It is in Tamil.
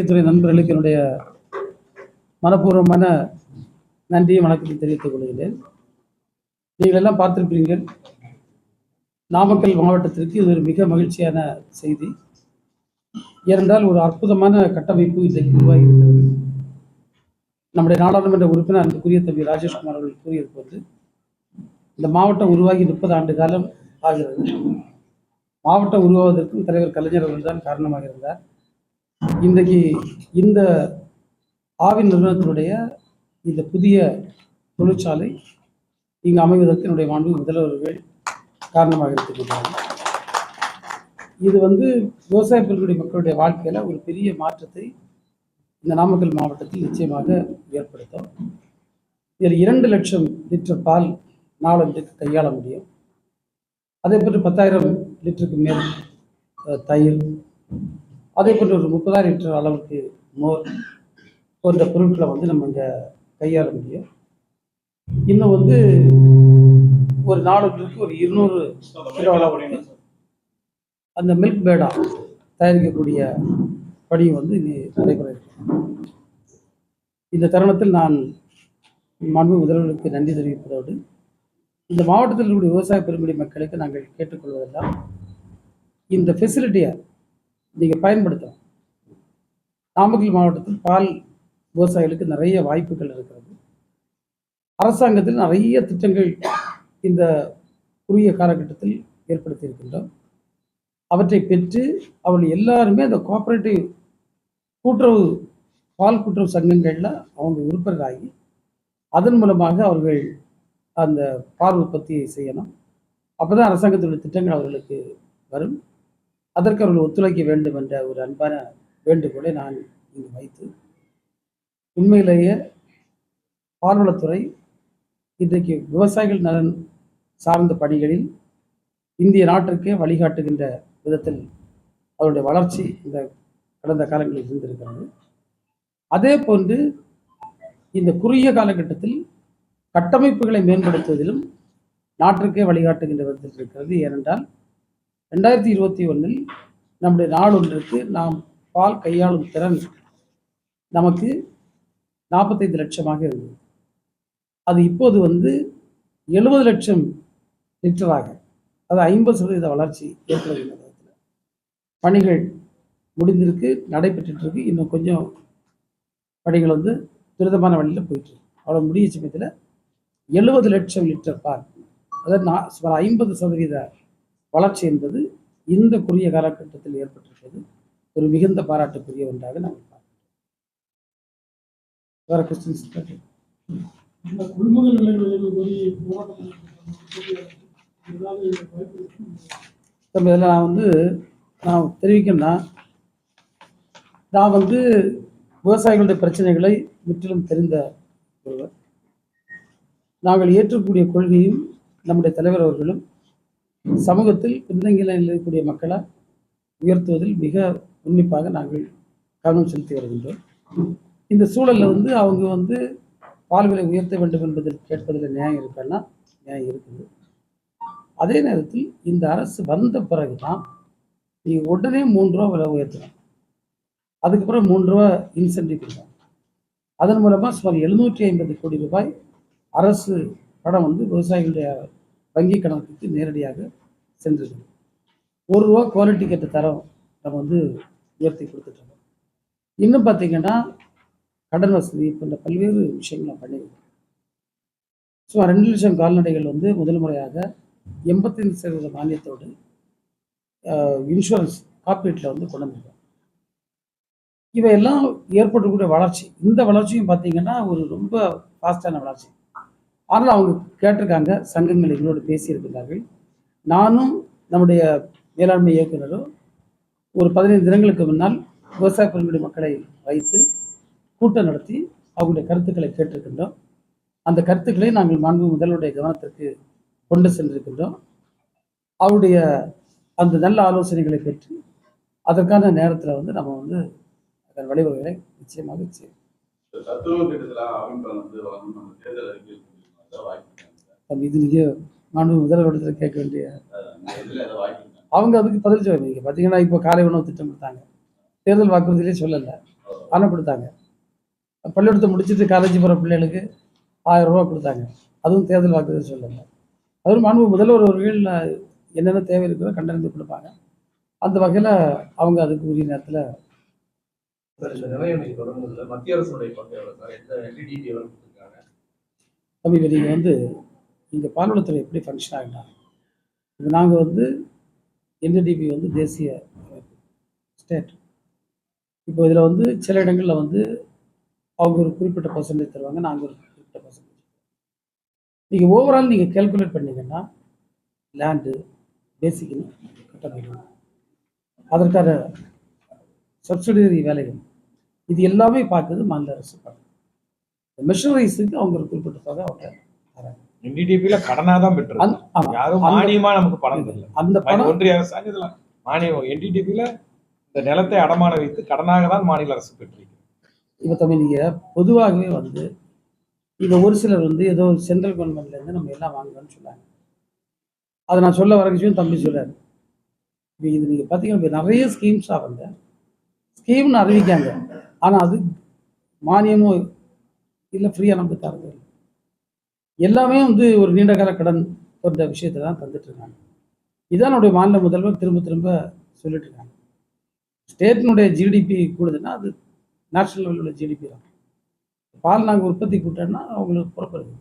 துறை நண்பர்களுக்கு என்னுடைய மனப்பூர்வமான நன்றியும் வணக்கத்தை தெரிவித்துக் கொள்கிறேன். நீங்கள் எல்லாம் பார்த்திருப்பீர்கள் நாமக்கல் மாவட்டத்திற்கு இது ஒரு மிக மகிழ்ச்சியான செய்தி. ஏனென்றால் ஒரு அற்புதமான கட்டமைப்பு இன்றைக்கு உருவாகி இருக்கிறது நம்முடைய நாடாளுமன்ற உறுப்பினர் அன்புக்குரிய தம்பி ராஜேஷ்குமார் அவர்கள் கூறியது போன்று இந்த மாவட்டம் உருவாகி முப்பது ஆண்டு காலம் ஆகிறது. மாவட்டம் உருவாவதற்கும் தலைவர் கலைஞர் அவர்கள் தான் காரணமாக இருந்தார். இன்றைக்கு இந்த ஆவின் நிறுவனத்தினுடைய இந்த புதிய தொழிற்சாலை இங்கு அமைவதற்கு என்னுடைய மாண்பு முதல்வர்கள் காரணமாக இருக்கின்றார்கள் இது வந்து விவசாய பெருங்குடி மக்களுடைய வாழ்க்கையில ஒரு பெரிய மாற்றத்தை இந்த நாமக்கல் மாவட்டத்தில் நிச்சயமாக ஏற்படுத்தும். இதில் இரண்டு லட்சம் லிட்டர் பால் நாளொன்றுக்கு கையாள முடியும். அதே போன்று பத்தாயிரம் லிட்டருக்கு மேல் தயிர் அதே போன்ற ஒரு முப்பதாயிரம் லிட்டர் அளவுக்கு மோர் போன்ற பொருட்களை வந்து நம்ம இங்கே கையாள முடியும். இன்னும் வந்து ஒரு நாளுக்கு ஒரு இருநூறு கிலோ அளவு அந்த மில்க் பேடா தயாரிக்கக்கூடிய பணியும் வந்து இனி நடைபெற இந்த தருணத்தில் நான் மாண்பு முதல்வர்களுக்கு நன்றி தெரிவிப்பதோடு இந்த மாவட்டத்தில் இருக்கக்கூடிய விவசாய பெருங்குடி மக்களுக்கு நாங்கள் கேட்டுக்கொள்வதெல்லாம் இந்த ஃபெசிலிட்டியை நீங்கள் பயன்படுத்தலாம். நாமக்கல் மாவட்டத்தில் பால் விவசாயிகளுக்கு நிறைய வாய்ப்புகள் இருக்கிறது. அரசாங்கத்தில் நிறைய திட்டங்கள் இந்த குறுகிய காலகட்டத்தில் ஏற்படுத்தி இருக்கின்றோம் அவற்றை பெற்று அவர்கள் எல்லாருமே அந்த கோஆப்ரேட்டிவ் கூட்டுறவு பால் கூட்டுறவு சங்கங்களில் அவங்க உறுப்பினராகி அதன் மூலமாக அவர்கள் அந்த பால் உற்பத்தியை செய்யணும். அப்போ தான் அரசாங்கத்தினுடைய திட்டங்கள் அவர்களுக்கு வரும். அதற்கு அவர்கள் ஒத்துழைக்க வேண்டும் என்ற ஒரு அன்பான வேண்டுகோளை நான் இங்கு வைத்து உண்மையிலேயே பால்வளத்துறை இன்றைக்கு விவசாயிகள் நலன் சார்ந்த பணிகளில் இந்திய நாட்டிற்கே வழிகாட்டுகின்ற விதத்தில் அவருடைய வளர்ச்சி இந்த கடந்த காலங்களில் இருந்திருக்கிறது. அதே போன்று இந்த குறுகிய காலகட்டத்தில் கட்டமைப்புகளை மேம்படுத்துவதிலும் நாட்டிற்கே வழிகாட்டுகின்ற விதத்தில் இருக்கிறது. ஏனென்றால் ரெண்டாயிரத்தி இருபத்தி ஒன்றில் நம்முடைய நாடு நாம் பால் கையாளும் திறன் நமக்கு நாற்பத்தைந்து லட்சமாக இருந்தது. அது இப்போது வந்து எழுபது லட்சம் லிட்டராக அது ஐம்பது சதவீத வளர்ச்சி ஏற்படுகின்ற பணிகள் முடிந்திருக்கு நடைபெற்றுட்டு இருக்கு இன்னும் கொஞ்சம் பணிகள் வந்து துரிதமான வழியில் போயிட்டுருக்கு. அவ்வளோ முடிய சமயத்தில் எழுபது லட்சம் லிட்டர் பால் அதாவது நான் சுமார் ஐம்பது சதவீத வளர்ச்சி என்பது இந்த குறுகிய காலகட்டத்தில் ஏற்பட்டிருப்பது ஒரு மிகுந்த பாராட்டுக்குரிய ஒன்றாக நாங்கள் பார்க்கிறோம். வேற கொஸ்டின்ஸ் கொள்முதல்? தம்பி இதில் நான் வந்து நான் தெரிவிக்கணும்னா நான் வந்து விவசாயிகளுடைய பிரச்சனைகளை முற்றிலும் தெரிந்த ஒருவர். நாங்கள் ஏற்றக்கூடிய கொள்கையும் நம்முடைய தலைவர் அவர்களும் சமூகத்தில் பின்தங்கிய நிலையில் இருக்கக்கூடிய மக்களை உயர்த்துவதில் மிக உன்னிப்பாக நாங்கள் கவனம் செலுத்தி வருகின்றோம். இந்த சூழலில் வந்து அவங்க வந்து பால் விலை உயர்த்த வேண்டும் என்பதில் கேட்பதில் நியாயம் இருக்கான்னா நியாயம் இருக்குது. அதே நேரத்தில் இந்த அரசு வந்த பிறகு தான் நீங்கள் உடனே மூன்று ரூபா விலை உயர்த்தணும். அதுக்கப்புறம் மூன்று ரூபா இன்சென்டிவ் கொடுத்தாங்க அதன் மூலமாக சுமார் எழுநூற்றி ஐம்பது கோடி ரூபாய் அரசு பணம் வந்து விவசாயிகளுடைய வங்கி கணக்குக்கு நேரடியாக சென்றிருக்கு ஒரு ரூபா குவாலிட்டி கேட்ட தரம். நம்ம வந்து உயர்த்தி கொடுத்துட்ருக்கோம். இன்னும் பார்த்தீங்கன்னா கடன் வசதி போன்ற பல்வேறு விஷயங்கள் நம்ம பண்ணியிருக்கோம் சுமார் ரெண்டு லட்சம் கால்நடைகள் வந்து முதல் முறையாக எண்பத்தைந்து சதவீத மானியத்தோடு இன்சூரன்ஸ் காப்பீட்டில் வந்து கொண்டு வந்திருக்கோம். இவையெல்லாம் ஏற்படக்கூடிய வளர்ச்சி. இந்த வளர்ச்சியும் பார்த்தீங்கன்னா ஒரு ரொம்ப ஃபாஸ்டான வளர்ச்சி. ஆனால் அவங்க கேட்டிருக்காங்க சங்கங்கள் எங்களோடு பேசியிருக்கிறார்கள். நானும் நம்முடைய மேலாண்மை இயக்குநரும் ஒரு பதினைந்து தினங்களுக்கு முன்னால் விவசாய பெருங்குடி மக்களை வைத்து கூட்டம் நடத்தி அவங்களுடைய கருத்துக்களை கேட்டிருக்கின்றோம். அந்த கருத்துக்களை நாங்கள் மாண்பு முதல்வருடைய கவனத்திற்கு கொண்டு சென்றிருக்கின்றோம். அவருடைய அந்த நல்ல ஆலோசனைகளை பெற்று அதற்கான நேரத்தில் வந்து நம்ம வந்து அதன் வழிவகைகளை நிச்சயமாக செய்யும் இது நீங்கள் மாண்பு முதல்வரிடத்தில் கேட்க வேண்டிய அவங்க அதுக்கு பதில் சொல்லி நீங்கள் பார்த்தீங்கன்னா இப்போ காலை உணவு திட்டம் கொடுத்தாங்க. தேர்தல் வாக்குறுதியிலே சொல்லலை. ஆனால் பணம் கொடுத்தாங்க பள்ளிக்கூடத்தை முடிச்சுட்டு காலேஜ் போகிற பிள்ளைகளுக்கு ஆயிரம் ரூபா கொடுத்தாங்க. அதுவும் தேர்தல் வாக்குறுதி சொல்லலை. அதுவும் மாண்பு முதல்வர் அவர்கள் என்னென்ன தேவை இருக்கிறதோ கண்டறிந்து கொடுப்பாங்க. அந்த வகையில் அவங்க அதுக்கு உரிய நேரத்தில் மத்திய அரசுடைய பங்கு எந்த தம்பி இப்போ நீங்கள் வந்து இங்கே பால்வளத்துறை எப்படி ஃபங்க்ஷன் ஆகினா இது நாங்கள் வந்து என்டிடிபி வந்து தேசிய ஸ்டேட் இப்போ இதில் வந்து சில இடங்களில் வந்து அவங்க ஒரு குறிப்பிட்ட பர்சன்டேஜ் தருவாங்க நாங்கள் ஒரு குறிப்பிட்ட பர்சன்டேஜ் நீங்கள் ஓவரால் நீங்கள் கேல்குலேட் பண்ணீங்கன்னா லேண்டு பேசிக் கட்டமைக்கணும் அதற்கான சப்சிடரி வேலைகள் இது எல்லாமே பார்த்தது மாநில அரசு பார்க்குது. மிஷனரிஸுக்கு அவங்க ஒரு குறிப்பிட்ட தொகை அவங்க தராங்க என்டிடிபில கடனா தான் பெற்று. யாரும் மானியமா நமக்கு பணம் தரல. அந்த பணம் ஒன்றிய அரசாங்கம் இதுல மானியம் என்டிடிபில இந்த நிலத்தை அடமான வைத்து கடனாக தான் மாநில அரசு பெற்றிருக்கு. இப்போ தம்பி நீங்கள் பொதுவாகவே வந்து இப்போ ஒரு சிலர் வந்து ஏதோ சென்ட்ரல் கவர்மெண்ட்லேருந்து நம்ம எல்லாம் வாங்கலாம்னு சொன்னாங்க. அதை நான் சொல்ல வர விஷயம் தம்பி சொல்லாரு இப்போ இது நீங்கள் பார்த்தீங்கன்னா இப்ப நிறைய ஸ்கீம்ஸாக வந்து ஸ்கீம்னு அறிவிக்காங்க. ஆனால் அது மானியமும் இல்லை ஃப்ரீயாக நமக்கு தரது எல்லாமே வந்து ஒரு நீண்டகால கடன் போன்ற விஷயத்தை தான் தந்துட்டு இருக்காங்க. இதான் நம்முடைய மாநில முதல்வர் திரும்ப திரும்ப சொல்லிட்டு இருக்காங்க. ஸ்டேட்டினுடைய ஜிடிபி கூடுதுன்னா அது நேஷனல் லெவலில் உள்ள ஜிடிபி தான். பால் நாங்கள் உற்பத்தி கூட்டோம்னா அவங்களுக்கு புறப்படுது.